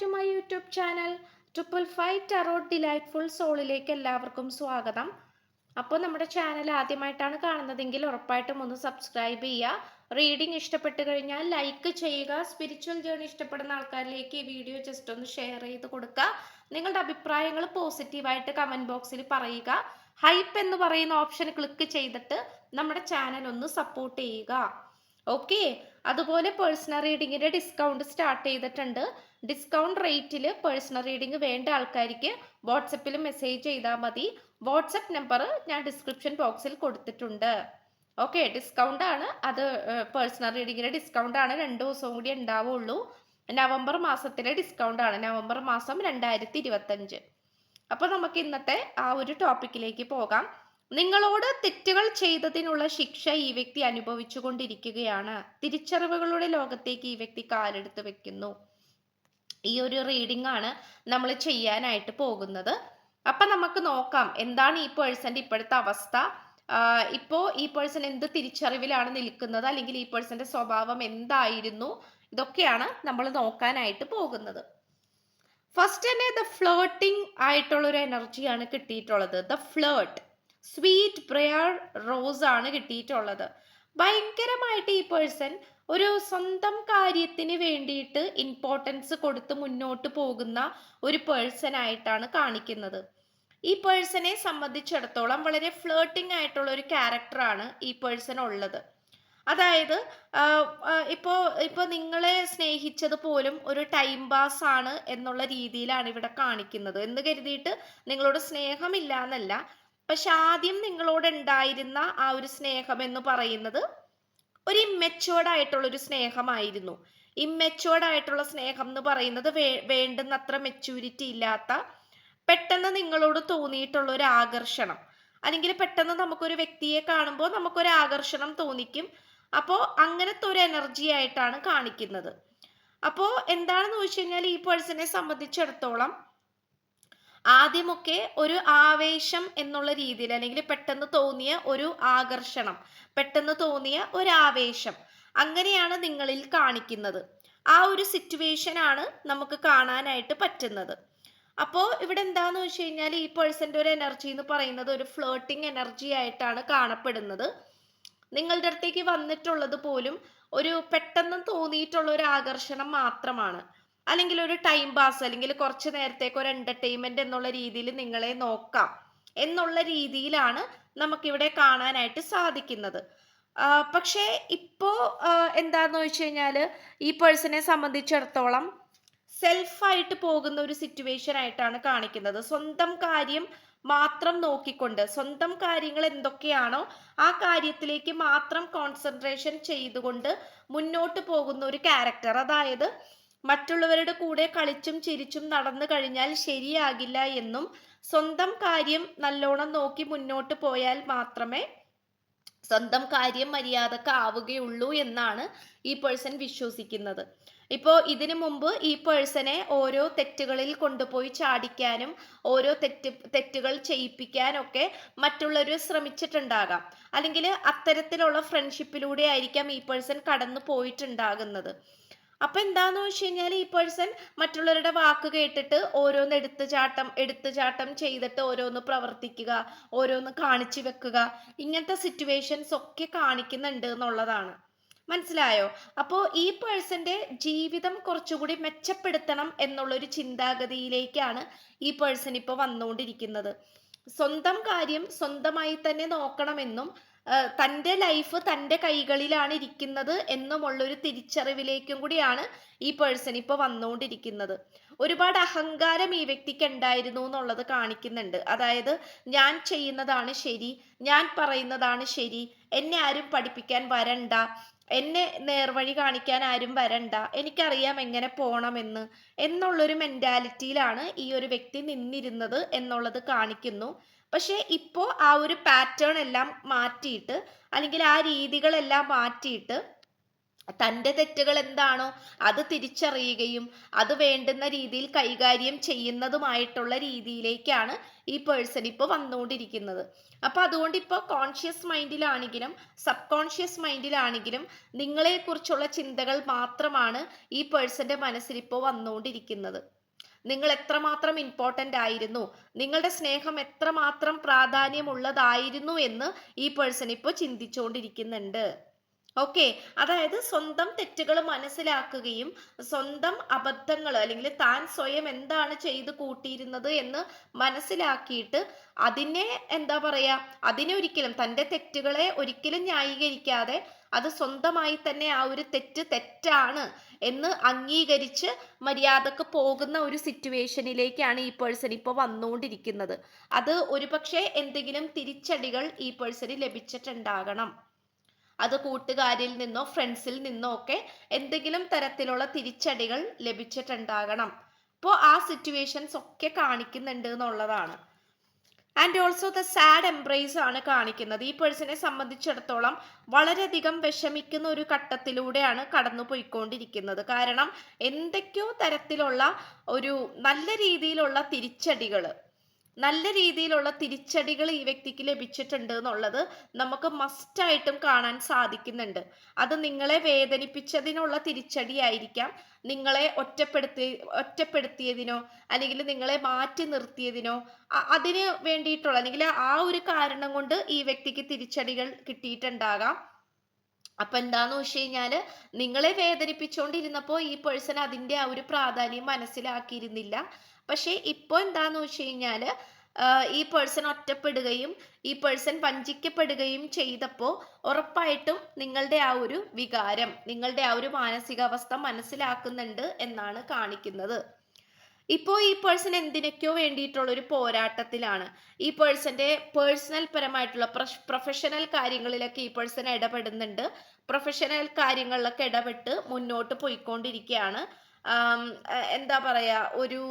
To my YouTube channel triple five tarot delightful സോളിലേക്ക് എല്ലാവർക്കും സ്വാഗതം. അപ്പോൾ നമ്മുടെ ചാനൽ ആദ്യമായിട്ടാണ് കാണുന്നതെങ്കിൽ ഉറപ്പായിട്ടും ഒന്ന് സബ്സ്ക്രൈബ് ചെയ്യുക. റീഡിംഗ് ഇഷ്ടപ്പെട്ട് കഴിഞ്ഞാൽ ലൈക്ക് ചെയ്യുക. സ്പിരിച്വൽ ജേർണി ഇഷ്ടപ്പെടുന്ന ആൾക്കാരിലേക്ക് ഈ വീഡിയോ ജസ്റ്റ് ഒന്ന് ഷെയർ ചെയ്ത് കൊടുക്കുക. നിങ്ങളുടെ അഭിപ്രായങ്ങൾ പോസിറ്റീവായിട്ട് കമന്റ് ബോക്സിൽ പറയുക. ഹൈപ്പ് എന്ന് പറയുന്ന ഓപ്ഷൻ ക്ലിക്ക് ചെയ്തിട്ട് നമ്മുടെ ചാനൽ ഒന്ന് സപ്പോർട്ട് ചെയ്യുക. ഓക്കെ. അതുപോലെ പേഴ്സണൽ റീഡിങ്ങിന്റെ ഡിസ്കൗണ്ട് സ്റ്റാർട്ട് ചെയ്തിട്ടുണ്ട്. ഡിസ്കൗണ്ട് റേറ്റിൽ പേഴ്സണൽ റീഡിംഗ് വേണ്ട ആൾക്കാർക്ക് വാട്സപ്പിൽ മെസ്സേജ് ചെയ്താൽ മതി. വാട്സപ്പ് നമ്പർ ഞാൻ ഡിസ്ക്രിപ്ഷൻ ബോക്സിൽ കൊടുത്തിട്ടുണ്ട്. ഓക്കെ ഡിസ്കൗണ്ട് ആണ്. അത് പേഴ്സണൽ റീഡിങ്ങിന്റെ ഡിസ്കൗണ്ട് ആണ്. രണ്ട് ദിവസവും കൂടി ഉണ്ടാവുള്ളൂ. നവംബർ മാസത്തിലെ ഡിസ്കൗണ്ട് ആണ്. നവംബർ മാസം രണ്ടായിരത്തി ഇരുപത്തഞ്ച്. അപ്പോൾ നമുക്ക് ഇന്നത്തെ ആ ഒരു ടോപ്പിക്കിലേക്ക് പോകാം. നിങ്ങളോട് തെറ്റുകൾ ചെയ്തതിനുള്ള ശിക്ഷ ഈ വ്യക്തി അനുഭവിച്ചു കൊണ്ടിരിക്കുകയാണ് തിരിച്ചറിവുകളുടെ ലോകത്തേക്ക് ഈ വ്യക്തി കാലെടുത്ത് വെക്കുന്നു. ഈ ഒരു റീഡിംഗ് ആണ് നമ്മൾ ചെയ്യാനായിട്ട് പോകുന്നത്. അപ്പൊ നമുക്ക് നോക്കാം എന്താണ് ഈ പേഴ്സന്റെ ഇപ്പോഴത്തെ അവസ്ഥ? ഇപ്പോ ഈ പേഴ്സൺ എന്ത് തിരിച്ചറിവിലാണ് നിൽക്കുന്നത്? അല്ലെങ്കിൽ ഈ പേഴ്സന്റെ സ്വഭാവം എന്തായിരുന്നു? ഇതൊക്കെയാണ് നമ്മൾ നോക്കാനായിട്ട് പോകുന്നത്. ഫസ്റ്റ് തന്നെ ദ ഫ്ലേട്ടിംഗ് ആയിട്ടുള്ള ഒരു എനർജിയാണ് കിട്ടിയിട്ടുള്ളത്. The flirt sweet briar rose ആണ് കിട്ടിയിട്ടുള്ളത്. ഭയങ്കരമായിട്ട് ഈ പേഴ്സൺ ഒരു സ്വന്തം കാര്യത്തിന് വേണ്ടിയിട്ട് ഇമ്പോർട്ടൻസ് കൊടുത്ത് മുന്നോട്ട് പോകുന്ന ഒരു പേഴ്സൺ ആയിട്ടാണ് കാണിക്കുന്നത്. ഈ പേഴ്സണെ സംബന്ധിച്ചിടത്തോളം വളരെ ഫ്ലേട്ടിംഗ് ആയിട്ടുള്ള ഒരു ക്യാരക്ടറാണ് ഈ പേഴ്സൺ ഉള്ളത്. അതായത് ഇപ്പോൾ ഇപ്പോൾ നിങ്ങളെ സ്നേഹിച്ചത് പോലും ഒരു ടൈം പാസ് ആണ് എന്നുള്ള രീതിയിലാണ് ഇവിടെ കാണിക്കുന്നത്. എന്ന് കരുതിയിട്ട് നിങ്ങളോട് സ്നേഹമില്ല എന്നല്ല പക്ഷെ ആദ്യം നിങ്ങളോട് ഉണ്ടായിരുന്ന ആ ഒരു സ്നേഹം എന്ന് പറയുന്നത് ഒരു ഇമ്മെച്ചുവേർഡ് ആയിട്ടുള്ള ഒരു സ്നേഹമായിരുന്നു. ഇമ്മെച്ചുവേർഡ് ആയിട്ടുള്ള സ്നേഹം എന്ന് പറയുന്നത് വേ വേണ്ടുന്നത്ര മെച്യൂരിറ്റി ഇല്ലാത്ത പെട്ടെന്ന് നിങ്ങളോട് തോന്നിയിട്ടുള്ള ഒരു ആകർഷണം. അല്ലെങ്കിൽ പെട്ടെന്ന് നമുക്കൊരു വ്യക്തിയെ കാണുമ്പോൾ നമുക്കൊരു ആകർഷണം തോന്നിക്കും. അപ്പോൾ അങ്ങനത്തെ ഒരു എനർജി ആയിട്ടാണ് കാണിക്കുന്നത്. അപ്പോൾ എന്താണെന്ന് ചോദിച്ചു കഴിഞ്ഞാൽ ഈ പേഴ്സണെ സംബന്ധിച്ചിടത്തോളം ആദ്യമൊക്കെ ഒരു ആവേശം എന്നുള്ള രീതിയിൽ അല്ലെങ്കിൽ പെട്ടെന്ന് തോന്നിയ ഒരു ആകർഷണം പെട്ടെന്ന് തോന്നിയ ഒരു ആവേശം അങ്ങനെയാണ് നിങ്ങളിൽ കാണിക്കുന്നത്. ആ ഒരു സിറ്റുവേഷൻ ആണ് നമുക്ക് കാണാനായിട്ട് പറ്റുന്നത്. അപ്പോൾ ഇവിടെ എന്താന്ന് വെച്ച് കഴിഞ്ഞാൽ ഈ പേഴ്സന്റെ ഒരു എനർജി എന്ന് പറയുന്നത് ഒരു ഫ്ലേട്ടിംഗ് എനർജി ആയിട്ടാണ് കാണപ്പെടുന്നത്. നിങ്ങളുടെ അടുത്തേക്ക് വന്നിട്ടുള്ളത് പോലും ഒരു പെട്ടെന്ന് തോന്നിയിട്ടുള്ള ഒരു ആകർഷണം മാത്രമാണ്. അല്ലെങ്കിൽ ഒരു ടൈം പാസ് അല്ലെങ്കിൽ കുറച്ച് നേരത്തേക്ക് ഒരു എന്റർടൈൻമെന്റ് എന്നുള്ള രീതിയിൽ നിങ്ങളെ നോക്കാം. എന്നുള്ള രീതിയിലാണ് നമുക്കിവിടെ കാണാനായിട്ട് സാധിക്കുന്നത്. പക്ഷേ ഇപ്പോൾ എന്താന്ന് വെച്ച് കഴിഞ്ഞാൽ ഈ പേഴ്സണെ സംബന്ധിച്ചിടത്തോളം സെൽഫായിട്ട് പോകുന്ന ഒരു സിറ്റുവേഷൻ ആയിട്ടാണ് കാണിക്കുന്നത്. സ്വന്തം കാര്യം മാത്രം നോക്കിക്കൊണ്ട് സ്വന്തം കാര്യങ്ങൾ എന്തൊക്കെയാണോ ആ കാര്യത്തിലേക്ക് മാത്രം കോൺസെൻട്രേഷൻ ചെയ്തുകൊണ്ട് മുന്നോട്ട് പോകുന്ന ഒരു ക്യാരക്ടർ അതായത് മറ്റുള്ളവരുടെ കൂടെ കളിച്ചും ചിരിച്ചും നടന്നു കഴിഞ്ഞാൽ ശരിയാകില്ല എന്നും സ്വന്തം കാര്യം നല്ലോണം നോക്കി മുന്നോട്ട് പോയാൽ മാത്രമേ സ്വന്തം കാര്യം മര്യാദയ്ക്ക് ആവുകയുള്ളൂ എന്നാണ് ഈ പേഴ്സൺ വിശ്വസിക്കുന്നത്. ഇപ്പോൾ ഇതിനു മുമ്പ് ഈ പേഴ്സണെ ഓരോ തെറ്റുകളിൽ കൊണ്ടുപോയി ചാടിക്കാനും ഓരോ തെറ്റ് തെറ്റുകൾ ചെയ്യിപ്പിക്കാനൊക്കെ മറ്റുള്ളവർ ശ്രമിച്ചിട്ടുണ്ടാകാം. അല്ലെങ്കിൽ അത്തരത്തിലുള്ള ഫ്രണ്ട്ഷിപ്പിലൂടെ ആയിരിക്കാം ഈ പേഴ്സൺ കടന്നു പോയിട്ടുണ്ടാകുന്നത് അപ്പൊ എന്താന്ന് വെച്ച് കഴിഞ്ഞാൽ ഈ പേഴ്സൺ മറ്റുള്ളവരുടെ വാക്ക് കേട്ടിട്ട് ഓരോന്ന് എടുത്തു ചാട്ടം എടുത്തു ചാട്ടം ചെയ്തിട്ട് ഓരോന്ന് പ്രവർത്തിക്കുക ഓരോന്ന് കാണിച്ചു വെക്കുക. ഇങ്ങനത്തെ സിറ്റുവേഷൻസ് ഒക്കെ കാണിക്കുന്നുണ്ട് എന്നുള്ളതാണ്. മനസ്സിലായോ? അപ്പോൾ ഈ പേഴ്സന്റെ ജീവിതം കുറച്ചുകൂടി മെച്ചപ്പെടുത്തണം എന്നുള്ളൊരു ചിന്താഗതിയിലേക്കാണ് ഈ പേഴ്സൺ ഇപ്പോൾ വന്നുകൊണ്ടിരിക്കുന്നത്. സ്വന്തം കാര്യം സ്വന്തമായി തന്നെ നോക്കണമെന്നും തന്റെ ലൈഫ് തന്റെ കൈകളിലാണ് ഇരിക്കുന്നത് എന്നുമുള്ളൊരു തിരിച്ചറിവിലേക്കും കൂടിയാണ് ഈ പേഴ്സൺ ഇപ്പോൾ വന്നുകൊണ്ടിരിക്കുന്നത് ഒരുപാട് അഹങ്കാരം ഈ വ്യക്തിക്ക് ഉണ്ടായിരുന്നു എന്നുള്ളത് കാണിക്കുന്നുണ്ട്. അതായത് ഞാൻ ചെയ്യുന്നതാണ് ശരി ഞാൻ പറയുന്നതാണ് ശരി എന്നെ ആരും പഠിപ്പിക്കാൻ വരണ്ട എന്നെ നേർവഴി കാണിക്കാൻ ആരും വരണ്ട എനിക്കറിയാം എങ്ങനെ പോണമെന്ന് എന്നുള്ളൊരു മെന്റാലിറ്റിയിലാണ് ഈ ഒരു വ്യക്തി നിന്നിരുന്നത് എന്നുള്ളത് കാണിക്കുന്നു. പക്ഷേ ഇപ്പോൾ ആ ഒരു പാറ്റേൺ എല്ലാം മാറ്റിയിട്ട് അല്ലെങ്കിൽ ആ രീതികളെല്ലാം മാറ്റിയിട്ട് തന്റെ തെറ്റുകൾ എന്താണോ അത് തിരിച്ചറിയുകയും അത് വേണ്ടുന്ന രീതിയിൽ കൈകാര്യം ചെയ്യുന്നതുമായിട്ടുള്ള രീതിയിലേക്കാണ് ഈ പേഴ്സൺ ഇപ്പോൾ വന്നുകൊണ്ടിരിക്കുന്നത്. അപ്പോൾ അതുകൊണ്ട് ഇപ്പോൾ കോൺഷ്യസ് മൈൻഡിലാണെങ്കിലും സബ് കോൺഷ്യസ് മൈൻഡിലാണെങ്കിലും നിങ്ങളെക്കുറിച്ചുള്ള ചിന്തകൾ മാത്രമാണ് ഈ പേഴ്സന്റെ മനസ്സിൽ ഇപ്പോൾ വന്നുകൊണ്ടിരിക്കുന്നത്. നിങ്ങൾ എത്രമാത്രം ഇമ്പോർട്ടന്റ് ആയിരുന്നു? നിങ്ങളുടെ സ്നേഹം എത്രമാത്രം പ്രാധാന്യമുള്ളതായിരുന്നു എന്ന് ഈ പേഴ്സൺ ഇപ്പോൾ ചിന്തിച്ചുകൊണ്ടിരിക്കുന്നുണ്ട് ഓക്കെ അതായത് സ്വന്തം തെറ്റുകൾ മനസ്സിലാക്കുകയും സ്വന്തം അബദ്ധങ്ങൾ അല്ലെങ്കിൽ താൻ സ്വയം എന്താണ് ചെയ്ത് കൂട്ടിയിരുന്നത് എന്ന് മനസ്സിലാക്കിയിട്ട് അതിനെ എന്താ പറയാ? അതിനെ ഒരിക്കലും തന്റെ തെറ്റുകളെ ഒരിക്കലും ന്യായീകരിക്കാതെ അത് സ്വന്തമായി തന്നെ ആ ഒരു തെറ്റ് തെറ്റാണ് എന്ന് അംഗീകരിച്ച് മര്യാദയ്ക്ക് പോകുന്ന ഒരു സിറ്റുവേഷനിലേക്കാണ് ഈ പേഴ്സൺ ഇപ്പോൾ വന്നുകൊണ്ടിരിക്കുന്നത്. അത് ഒരുപക്ഷെ എന്തെങ്കിലും തിരിച്ചടികൾ ഈ പേഴ്സണ് ലഭിച്ചിട്ടുണ്ടാകണം. അത് കൂട്ടുകാരിൽ നിന്നോ ഫ്രണ്ട്സിൽ നിന്നോ ഒക്കെ എന്തെങ്കിലും തരത്തിലുള്ള തിരിച്ചടികൾ ലഭിച്ചിട്ടുണ്ടാകണം. അപ്പോൾ ആ സിറ്റുവേഷൻസ് ഒക്കെ കാണിക്കുന്നുണ്ട് എന്നുള്ളതാണ്. And also the sad embrace ആണ് കാണിക്കുന്നത്. ഈ പേഴ്സണെ സംബന്ധിച്ചിടത്തോളം വളരെയധികം വിഷമിക്കുന്ന ഒരു ഘട്ടത്തിലൂടെയാണ് കടന്നു പോയിക്കൊണ്ടിരിക്കുന്നത് കാരണം എന്തൊക്കെയോ തരത്തിലുള്ള ഒരു നല്ല രീതിയിലുള്ള തിരിച്ചടികൾ നല്ല രീതിയിലുള്ള തിരിച്ചടികൾ ഈ വ്യക്തിക്ക് ലഭിച്ചിട്ടുണ്ട് എന്നുള്ളത് നമുക്ക് മസ്റ്റായിട്ടും കാണാൻ സാധിക്കുന്നുണ്ട്. അത് നിങ്ങളെ വേദനിപ്പിച്ചതിനുള്ള തിരിച്ചടിയായിരിക്കാം. നിങ്ങളെ ഒറ്റപ്പെടുത്തി ഒറ്റപ്പെടുത്തിയതിനോ അല്ലെങ്കിൽ നിങ്ങളെ മാറ്റി നിർത്തിയതിനോ അതിന് വേണ്ടിയിട്ടുള്ള അല്ലെങ്കിൽ ആ ഒരു കാരണം കൊണ്ട് ഈ വ്യക്തിക്ക് തിരിച്ചടികൾ കിട്ടിയിട്ടുണ്ടാകാം. അപ്പൊ എന്താന്ന് വെച്ച് കഴിഞ്ഞാൽ നിങ്ങളെ വേദനിപ്പിച്ചുകൊണ്ടിരുന്നപ്പോൾ ഈ പേഴ്സൺ അതിന്റെ ആ ഒരു പ്രാധാന്യം മനസ്സിലാക്കിയിരുന്നില്ല. പക്ഷേ ഇപ്പോൾ എന്താന്ന് വെച്ച് കഴിഞ്ഞാൽ ഈ പേഴ്സൺ ഒറ്റപ്പെടുകയും ഈ പേഴ്സൺ വഞ്ചിക്കപ്പെടുകയും ചെയ്തപ്പോൾ ഉറപ്പായിട്ടും നിങ്ങളുടെ ആ ഒരു വികാരം നിങ്ങളുടെ ആ ഒരു മാനസികാവസ്ഥ മനസ്സിലാക്കുന്നുണ്ട് എന്നാണ് കാണിക്കുന്നത്. ഇപ്പോൾ ഈ പേഴ്സൺ എന്തിനൊക്കെയോ വേണ്ടിയിട്ടുള്ള ഒരു പോരാട്ടത്തിലാണ്. ഈ പേഴ്സന്റെ പേഴ്സണൽ പരമായിട്ടുള്ള പ്രൊഫഷണൽ കാര്യങ്ങളിലൊക്കെ ഈ പേഴ്സൺ ഇടപെടുന്നുണ്ട്. പ്രൊഫഷണൽ കാര്യങ്ങളിലൊക്കെ ഇടപെട്ട് മുന്നോട്ട് പോയിക്കൊണ്ടിരിക്കുകയാണ് എന്താ പറയാ ഒരു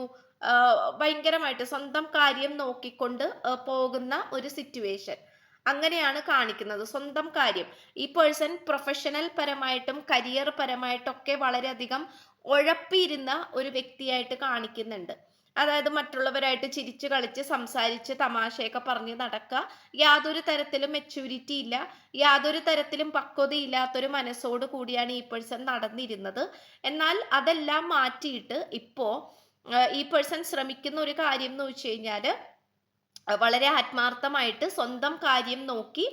ഭയങ്കരമായിട്ട് സ്വന്തം കാര്യം നോക്കിക്കൊണ്ട് പോകുന്ന ഒരു സിറ്റുവേഷൻ അങ്ങനെയാണ് കാണിക്കുന്നത്. സ്വന്തം കാര്യം. ഈ പേഴ്സൺ പ്രൊഫഷണൽ പരമായിട്ടും കരിയർ പരമായിട്ടൊക്കെ വളരെയധികം ഉഴപ്പിയിരുന്ന ഒരു വ്യക്തിയായിട്ട് കാണിക്കുന്നുണ്ട്. അതായത് മറ്റുള്ളവരായിട്ട് ചിരിച്ചു കളിച്ച് സംസാരിച്ച് തമാശയൊക്കെ പറഞ്ഞ് നടക്കുക. യാതൊരു തരത്തിലും മെച്യൂരിറ്റി ഇല്ല. യാതൊരു തരത്തിലും പക്വതയില്ലാത്തൊരു മനസ്സോട് കൂടിയാണ് ഈ പേഴ്സൺ നടന്നിരുന്നത്. എന്നാൽ അതെല്ലാം മാറ്റിയിട്ട് ഇപ്പോൾ ഈ പേഴ്സൺ ശ്രമിക്കുന്ന ഒരു കാര്യം എന്ന് വെച്ച് കഴിഞ്ഞാൽ വളരെ ആത്മാർത്ഥമായിട്ട് സ്വന്തം കാര്യം നോക്കി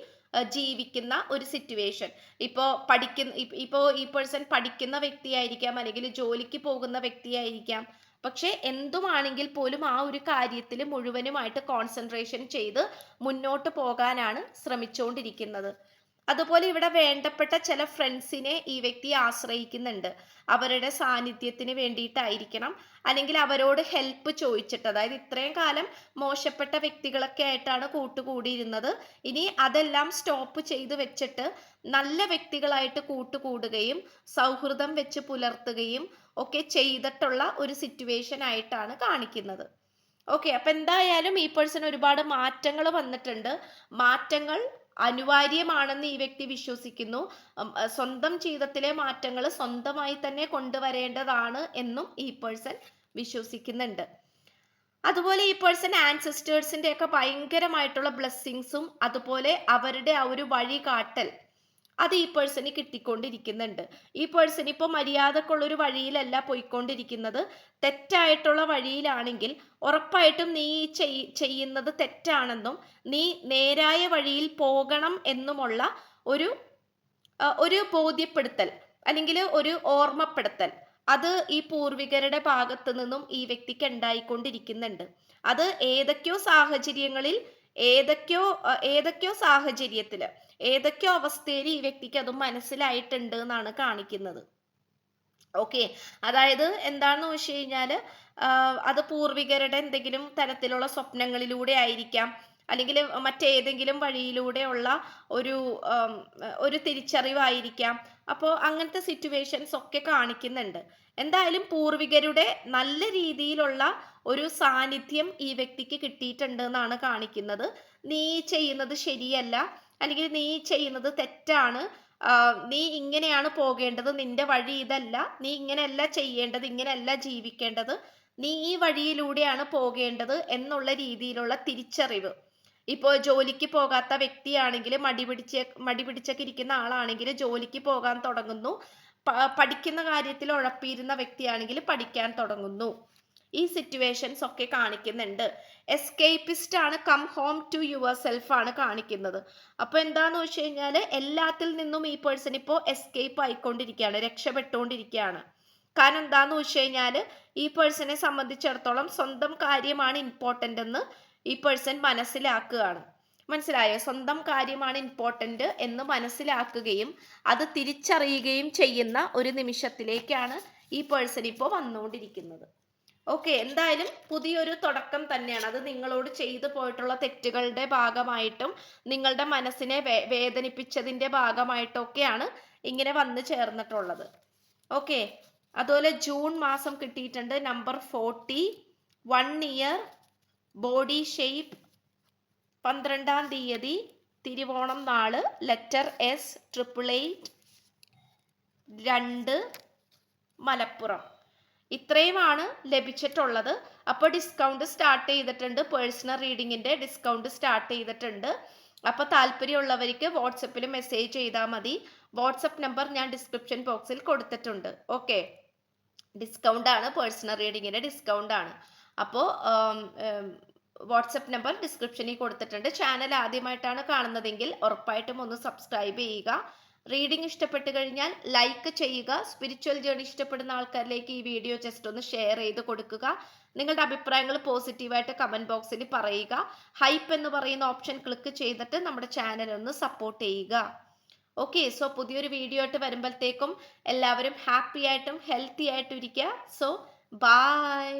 ജീവിക്കുന്ന ഒരു സിറ്റുവേഷൻ ഇപ്പോൾ പഠിക്കുന്ന ഇപ്പോൾ ഈ പേഴ്സൺ പഠിക്കുന്ന വ്യക്തിയായിരിക്കാം അല്ലെങ്കിൽ ജോലിക്ക് പോകുന്ന വ്യക്തിയായിരിക്കാം. പക്ഷെ എന്തുമാണെങ്കിൽ പോലും ആ ഒരു കാര്യത്തിൽ മുഴുവനുമായിട്ട് കോൺസെൻട്രേഷൻ ചെയ്ത് മുന്നോട്ട് പോകാനാണ് ശ്രമിച്ചുകൊണ്ടിരിക്കുന്നത് അതുപോലെ ഇവിടെ വേണ്ടപ്പെട്ട ചില ഫ്രണ്ട്സിനെ ഈ വ്യക്തി ആശ്രയിക്കുന്നുണ്ട്. അവരുടെ സാന്നിധ്യത്തിന് വേണ്ടിയിട്ടായിരിക്കണം. അല്ലെങ്കിൽ അവരോട് ഹെൽപ്പ് ചോദിച്ചിട്ട് അതായത് ഇത്രയും കാലം മോശപ്പെട്ട വ്യക്തികളൊക്കെ ആയിട്ടാണ് കൂട്ടുകൂടിയിരുന്നത്. ഇനി അതെല്ലാം സ്റ്റോപ്പ് ചെയ്ത് വെച്ചിട്ട് നല്ല വ്യക്തികളായിട്ട് കൂട്ടുകൂടുകയും സൗഹൃദം വെച്ച് പുലർത്തുകയും ഒക്കെ ചെയ്തിട്ടുള്ള ഒരു സിറ്റുവേഷൻ ആയിട്ടാണ് കാണിക്കുന്നത്. ഓക്കെ അപ്പൊ എന്തായാലും ഈ പേഴ്സൺ ഒരുപാട് മാറ്റങ്ങൾ വന്നിട്ടുണ്ട്. മാറ്റങ്ങൾ അനിവാര്യമാണെന്ന് ഈ വ്യക്തി വിശ്വസിക്കുന്നു. സ്വന്തം ജീവിതത്തിലെ മാറ്റങ്ങൾ സ്വന്തമായി തന്നെ കൊണ്ടുവരേണ്ടതാണ് എന്നും ഈ പേഴ്സൺ വിശ്വസിക്കുന്നുണ്ട്. അതുപോലെ ഈ പേഴ്സൺ ആൻസെസ്റ്റേഴ്സിന്റെ ഒക്കെ ഭയങ്കരമായിട്ടുള്ള ബ്ലെസ്സിങ്സും അതുപോലെ അവരുടെ ആ ഒരു വഴികാട്ടൽ അത് ഈ പേഴ്സന് കിട്ടിക്കൊണ്ടിരിക്കുന്നുണ്ട്. ഈ പേഴ്സൺ ഇപ്പോൾ മര്യാദക്കുള്ളൊരു വഴിയിലല്ല പോയിക്കൊണ്ടിരിക്കുന്നത്. തെറ്റായിട്ടുള്ള വഴിയിലാണെങ്കിൽ ഉറപ്പായിട്ടും നീ ചെയ്യുന്നത് തെറ്റാണെന്നും നീ നേരായ വഴിയിൽ പോകണം എന്നുമുള്ള ഒരു ഒരു ബോധ്യപ്പെടുത്തൽ അല്ലെങ്കിൽ ഒരു ഓർമ്മപ്പെടുത്തൽ അത് ഈ പൂർവികരുടെ ഭാഗത്തു നിന്നും ഈ വ്യക്തിക്ക് ഉണ്ടായിക്കൊണ്ടിരിക്കുന്നുണ്ട്. അത് ഏതൊക്കെയോ സാഹചര്യങ്ങളിൽ ഏതൊക്കെയോ ഏതൊക്കെയോ സാഹചര്യത്തിൽ ഏതൊക്കെയോ അവസ്ഥയിൽ ഈ വ്യക്തിക്ക് അത് മനസ്സിലായിട്ടുണ്ട് എന്നാണ് കാണിക്കുന്നത്. ഓക്കെ. അതായത് എന്താണെന്ന് വെച്ച് കഴിഞ്ഞാൽ അത് പൂർവികരുടെ എന്തെങ്കിലും തരത്തിലുള്ള സ്വപ്നങ്ങളിലൂടെ ആയിരിക്കാം. അല്ലെങ്കിൽ മറ്റേതെങ്കിലും വഴിയിലൂടെയുള്ള ഒരു ഒരു തിരിച്ചറിവായിരിക്കാം. അപ്പോൾ അങ്ങനത്തെ സിറ്റുവേഷൻസ് ഒക്കെ കാണിക്കുന്നുണ്ട്. എന്തായാലും പൂർവികരുടെ നല്ല രീതിയിലുള്ള ഒരു സാന്നിധ്യം ഈ വ്യക്തിക്ക് കിട്ടിയിട്ടുണ്ട് എന്നാണ് കാണിക്കുന്നത്. നീ ചെയ്യുന്നത് ശരിയല്ല അല്ലെങ്കിൽ നീ ചെയ്യുന്നത് തെറ്റാണ് നീ ഇങ്ങനെയാണ് പോകേണ്ടത് നിന്റെ വഴി ഇതല്ല നീ ഇങ്ങനെയല്ല ചെയ്യേണ്ടത് ഇങ്ങനെയല്ല ജീവിക്കേണ്ടത് നീ ഈ വഴിയിലൂടെയാണ് പോകേണ്ടത് എന്നുള്ള രീതിയിലുള്ള തിരിച്ചറിവ്. ഇപ്പോൾ ജോലിക്ക് പോകാത്ത വ്യക്തിയാണെങ്കിൽ മടി പിടിച്ച് മടി പിടിച്ചൊക്കെ ഇരിക്കുന്ന ആളാണെങ്കിൽ ജോലിക്ക് പോകാൻ തുടങ്ങുന്നു. പഠിക്കുന്ന കാര്യത്തിൽ ഉഴപ്പിയിരുന്ന വ്യക്തിയാണെങ്കിൽ പഠിക്കാൻ തുടങ്ങുന്നു. ഈ സിറ്റുവേഷൻസ് ഒക്കെ കാണിക്കുന്നുണ്ട്. എസ്കേപ്പിസ്റ്റ് ആണ് come home to yourself ആണ് കാണിക്കുന്നത്. അപ്പോൾ എന്താന്ന് വെച്ച് കഴിഞ്ഞാൽ എല്ലാത്തിൽ നിന്നും ഈ പേഴ്സൺ ഇപ്പോൾ എസ്കേപ്പ് ആയിക്കൊണ്ടിരിക്കുകയാണ് രക്ഷപ്പെട്ടുകൊണ്ടിരിക്കുകയാണ്. കാരണം എന്താന്ന് വെച്ച് കഴിഞ്ഞാൽ ഈ പേഴ്സണെ സംബന്ധിച്ചിടത്തോളം സ്വന്തം കാര്യമാണ് ഇമ്പോർട്ടന്റ് എന്ന് ഈ പേഴ്സൺ മനസ്സിലാക്കുകയാണ്. മനസ്സിലായോ? സ്വന്തം കാര്യമാണ് ഇമ്പോർട്ടന്റ് എന്ന് മനസ്സിലാക്കുകയും അത് തിരിച്ചറിയുകയും ചെയ്യുന്ന ഒരു നിമിഷത്തിലേക്കാണ് ഈ പേഴ്സൺ ഇപ്പോൾ വന്നുകൊണ്ടിരിക്കുന്നത്. ഓക്കെ എന്തായാലും പുതിയൊരു തുടക്കം തന്നെയാണ്. അത് നിങ്ങളോട് ചെയ്തു പോയിട്ടുള്ള തെറ്റുകളുടെ ഭാഗമായിട്ടും നിങ്ങളുടെ മനസ്സിനെ വേദനിപ്പിച്ചതിന്റെ ഭാഗമായിട്ടൊക്കെയാണ് ഇങ്ങനെ വന്നു ചേർന്നിട്ടുള്ളത്. ഓക്കെ അതുപോലെ ജൂൺ മാസം കിട്ടിയിട്ടുണ്ട് number forty one year body shape പന്ത്രണ്ടാം തീയതി തിരുവോണം നാൾ. ലെറ്റർ എസ് ട്രിപ്പിൾ എയ്റ്റ് രണ്ട് മലപ്പുറം. ഇത്രയുമാണ് ലഭിച്ചിട്ടുള്ളത്. അപ്പോൾ ഡിസ്കൗണ്ട് സ്റ്റാർട്ട് ചെയ്തിട്ടുണ്ട്. പേഴ്സണൽ റീഡിങ്ങിന്റെ ഡിസ്കൗണ്ട് സ്റ്റാർട്ട് ചെയ്തിട്ടുണ്ട്. അപ്പോൾ താല്പര്യമുള്ളവർക്ക് വാട്സപ്പിൽ മെസ്സേജ് ചെയ്താൽ മതി. വാട്സപ്പ് നമ്പർ ഞാൻ ഡിസ്ക്രിപ്ഷൻ ബോക്സിൽ കൊടുത്തിട്ടുണ്ട്. ഓക്കെ ഡിസ്കൗണ്ട് ആണ്. പേഴ്സണൽ റീഡിങ്ങിന്റെ ഡിസ്കൗണ്ട് ആണ്. അപ്പോൾ വാട്സപ്പ് നമ്പർ ഡിസ്ക്രിപ്ഷനിൽ കൊടുത്തിട്ടുണ്ട്. ചാനൽ ആദ്യമായിട്ടാണ് കാണുന്നതെങ്കിൽ ഉറപ്പായിട്ടും ഒന്ന് സബ്സ്ക്രൈബ് ചെയ്യുക. റീഡിംഗ് ഇഷ്ടപ്പെട്ട് കഴിഞ്ഞാൽ ലൈക്ക് ചെയ്യുക. സ്പിരിച്വൽ ജേണി ഇഷ്ടപ്പെടുന്ന ആൾക്കാരിലേക്ക് ഈ വീഡിയോ ജസ്റ്റ് ഒന്ന് ഷെയർ ചെയ്ത് കൊടുക്കുക. നിങ്ങളുടെ അഭിപ്രായങ്ങൾ പോസിറ്റീവായിട്ട് കമന്റ് ബോക്സിൽ പറയുക. ഹൈപ്പ് എന്ന് പറയുന്ന ഓപ്ഷൻ ക്ലിക്ക് ചെയ്തിട്ട് നമ്മുടെ ചാനൽ ഒന്ന് സപ്പോർട്ട് ചെയ്യുക. ഓക്കെ സോ പുതിയൊരു വീഡിയോ ആയിട്ട് വരുമ്പോഴത്തേക്കും എല്ലാവരും ഹാപ്പി ആയിട്ടും ഹെൽത്തി ആയിട്ടും ഇരിക്കുക. So bye.